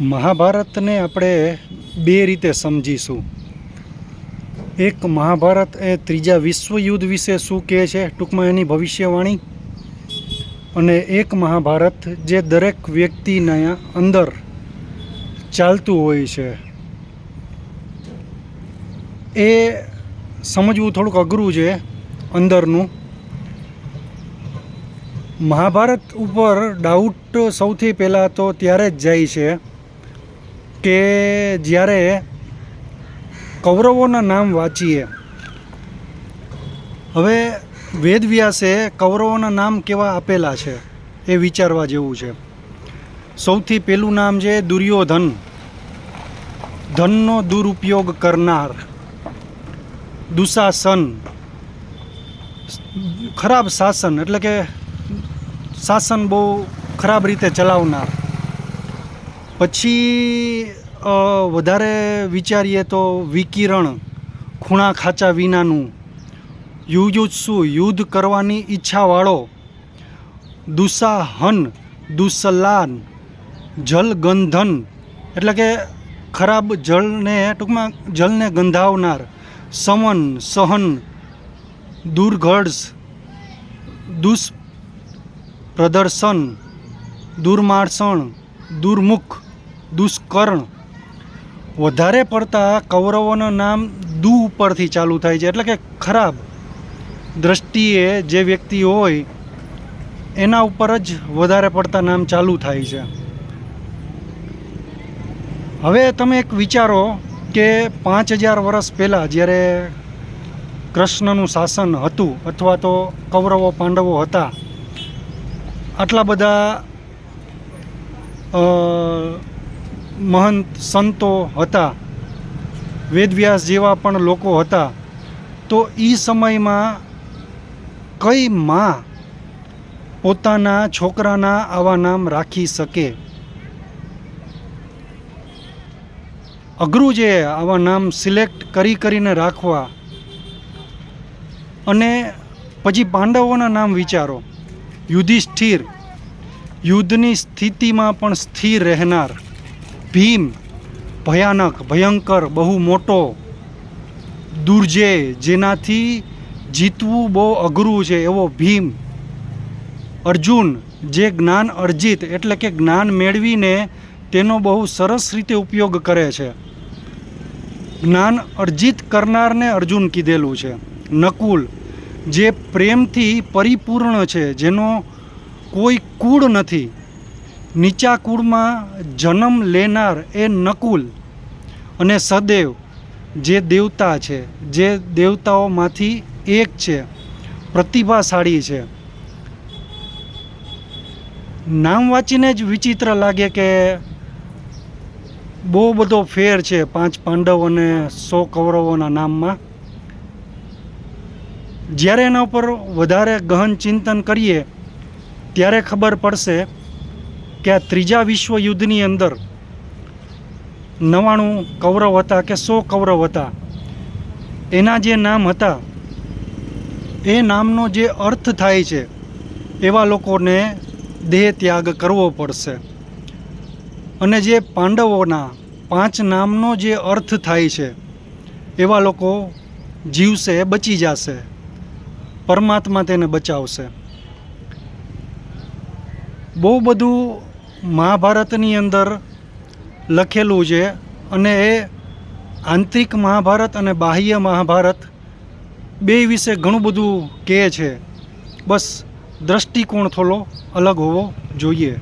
મહાભારતને આપણે બે રીતે સમજીશું. એક મહાભારત એ ત્રીજા વિશ્વયુદ્ધ વિશે શું કહે છે, ટૂંકમાં એની ભવિષ્યવાણી. અને એક મહાભારત જે દરેક વ્યક્તિના અંદર ચાલતું હોય છે. એ સમજવું થોડુંક અઘરું છે અંદરનું. મહાભારત ઉપર ડાઉટ સૌથી પહેલાં તો ત્યારે જ જાય છે. કે જ્યારે કૌરવોના નામ વાંચીએ, હવે વેદવ્યાસે કૌરવોના નામ કેવા આપેલા છે એ વિચારવા જેવું છે. સૌથી પહેલું નામ છે દુર્યોધન. ધનનો દુરુપયોગ કરનાર, દુશાસન, ખરાબ શાસન, એટલે કે શાસન બહુ ખરાબ રીતે ચલાવનાર. પછી વધારે વિચારીએ તો વિકિરણ, ખૂણા ખાચા વિનાનું યુયુત્સુ યુદ્ધ કરવાની ઈચ્છાવાળો, દુસાહન, દુસલાન, જલગંધન, એટલે કે ખરાબ જળને, ટૂંકમાં જલને ગંધાવનાર, સમન, સહન, દુર્ઘર્ષ, દુષ્પ્રદર્શન પ્રદર્શન દુર્માર્સણ, દુર્મુખ દુષ્કર્ણ. વધારે પડતા કૌરવોનું નામ દુ ઉપરથી ચાલુ થાય છે, એટલે કે ખરાબ દ્રષ્ટિએ જે વ્યક્તિ હોય, એના ઉપર જ વધારે પડતા નામ ચાલુ થાય છે. હવે તમે એક વિચારો કે પાંચ હજાર વર્ષ પહેલાં જ્યારે કૃષ્ણનું શાસન હતું, અથવા તો કૌરવો પાંડવો હતા, આટલા બધા મહંત સંતો હતા, વેદવ્યાસ જેવા પણ લોકો હતા, તો એ સમયમાં કઈ માં પોતાના છોકરાના આવા નામ રાખી શકે? અઘરું છે આવા નામ સિલેક્ટ કરી કરીને રાખવા અને પછી પાંડવોના નામ વિચારો. યુધિષ્ઠિર, યુદ્ધની સ્થિતિમાં પણ સ્થિર રહેનાર. ભીમ, ભયાનક, ભયંકર, બહુ મોટો દુર્જય જેનાથી જીતવું બહુ અઘરું છે એવો ભીમ. અર્જુન, જે જ્ઞાન અર્જિત એટલે કે જ્ઞાન મેળવીને તેનો બહુ સરસ રીતે ઉપયોગ કરે છે. જ્ઞાન અર્જિત કરનારને અર્જુન કીધેલું છે. નકુલ, જે પ્રેમથી પરિપૂર્ણ છે, જેનો કોઈ કુળ નથી. નીચા કુળમાં જન્મ લેનાર એ નકુલ અને સદેવ જે દેવતા છે, જે દેવતાઓમાંથી એક છે, પ્રતિભાશાળી છે. નામ વાંચીને જ વિચિત્ર લાગે કે બહુ બધો ફેર છે પાંચ પાંડવ અને સો કૌરવોના નામમાં. જ્યારે એના ઉપર વધારે ગહન ચિંતન કરીએ, ત્યારે ખબર પડશે કે આ ત્રીજા વિશ્વયુદ્ધની અંદર નવાણું કૌરવ હતા કે સો કૌરવ હતા, એના જે નામ હતા, એ નામનો જે અર્થ થાય છે, એવા લોકોને દેહ ત્યાગ કરવો પડશે. અને જે પાંડવોના પાંચ નામનો જે અર્થ થાય છે, એવા લોકો જીવશે, બચી જશે, પરમાત્મા તેને બચાવશે. બહુ બધું મહાભારતની અંદર લખેલું છે અને એ આંતરિક મહાભારત અને બાહ્ય મહાભારત બે વિશે ઘણું બધું કહે છે. બસ દ્રષ્ટિકોણ થોડો અલગ હોવો જોઈએ.